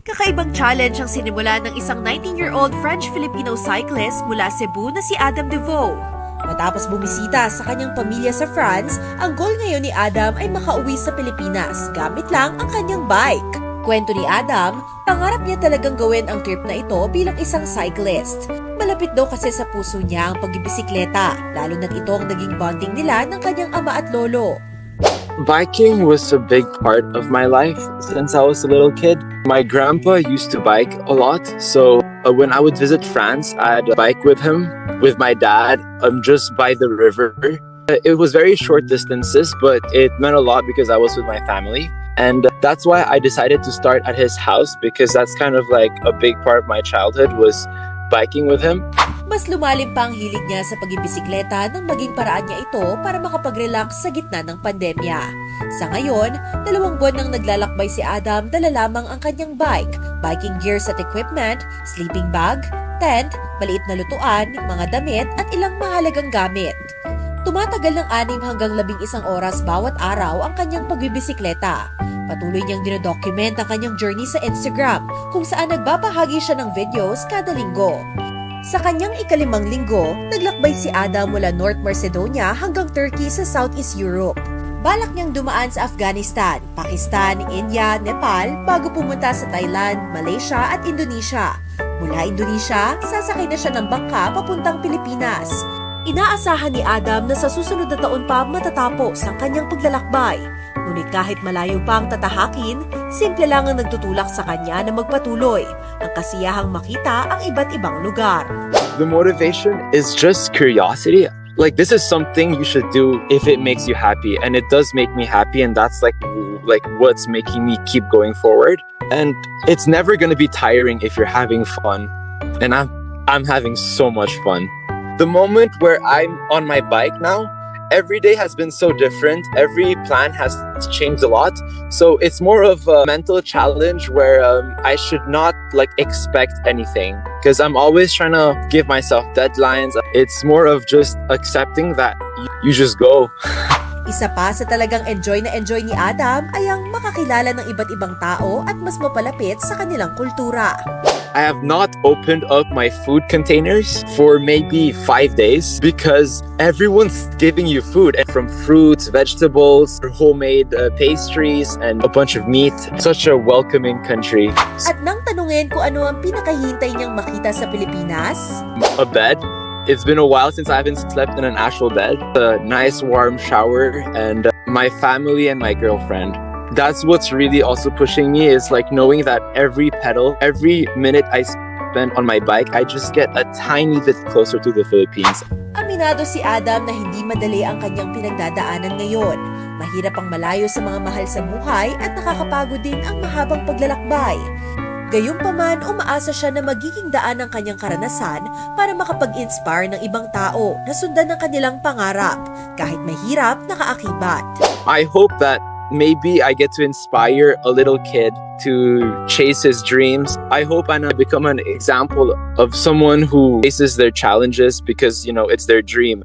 Kakaibang challenge ang sinimula ng isang 19-year-old French-Filipino cyclist mula Cebu na si Adam DeVoe. Matapos bumisita sa kanyang pamilya sa France, ang goal ngayon ni Adam ay makauwi sa Pilipinas gamit lang ang kanyang bike. Kwento ni Adam, pangarap niya talagang gawin ang trip na ito bilang isang cyclist. Malapit daw kasi sa puso niya ang pagbibisikleta, lalo na't ito ang naging bonding nila ng kanyang ama at lolo. Biking was a big part of my life since I was a little kid. My grandpa used to bike a lot, so uh, when I would visit France, I'd bike with him, with my dad, um, just by the river. Uh, It was very short distances, but it meant a lot because I was with my family. And uh, that's why I decided to start at his house because that's kind of like a big part of my childhood was biking with him. Mas lumalim pa ang hilig niya sa pagbibisikleta nang maging paraan niya ito para makapag-relax sa gitna ng pandemya. Sa ngayon, dalawang buwan nang naglalakbay si Adam, dala lamang ang kanyang bike, biking gears at equipment, sleeping bag, tent, maliit na lutuan, mga damit at ilang mahalagang gamit. Tumatagal ng anim hanggang labing isang oras bawat araw ang kanyang pagbibisikleta. Patuloy niyang dinodocument ang kanyang journey sa Instagram kung saan nagbabahagi siya ng videos kada linggo. Sa kanyang ikalimang linggo, naglakbay si Adam mula North Macedonia hanggang Turkey sa Southeast Europe. Balak niyang dumaan sa Afghanistan, Pakistan, India, Nepal bago pumunta sa Thailand, Malaysia at Indonesia. Mula Indonesia, sasakay na siya ng bangka papuntang Pilipinas. Inaasahan ni Adam na sa susunod na taon pa matatapos ang kanyang paglalakbay. Ngunit kahit malayo pa ang tatahakin, simple lang ang nagtutulak sa kanya na magpatuloy. Ang kasiyahang makita ang iba't ibang lugar. The motivation is just curiosity. Like this is something you should do if it makes you happy, and it does make me happy, and that's like like what's making me keep going forward. And it's never gonna be tiring if you're having fun, and I'm I'm having so much fun. The moment where I'm on my bike now, every day has been so different. Every plan has changed a lot. So it's more of a mental challenge where um, I should not like expect anything because I'm always trying to give myself deadlines. It's more of just accepting that you, you just go. Isa pa sa talagang enjoy na enjoy ni Adam ay ang makakilala ng iba't ibang tao at mas mapalapit sa kanilang kultura. I have not opened up my food containers for maybe five days because everyone's giving you food and from fruits, vegetables, homemade uh, pastries, and a bunch of meat. Such a welcoming country. At nang tanungin kung ano ang pinakahintay niyang makita sa Pilipinas, A bed. It's been a while since I haven't slept in an actual bed. A nice warm shower and uh, my family and my girlfriend. That's what's really also pushing me is like knowing that every pedal, every minute I spend on my bike, I just get a tiny bit closer to the Philippines. aminado si Adam na hindi madali ang kanyang pinagdadaanan ngayon. Mahirap ang malayo sa mga mahal sa buhay at nakakapagod din ang mahabang paglalakbay. Gayunpaman, umaasa siya na magiging daan ang kanyang karanasan para makapag-inspire ng ibang tao na sundan ang kanilang pangarap, kahit mahirap nakaakibat. I hope that maybe I get to inspire a little kid to chase his dreams. I hope I become an example of someone who faces their challenges because, you know, it's their dream.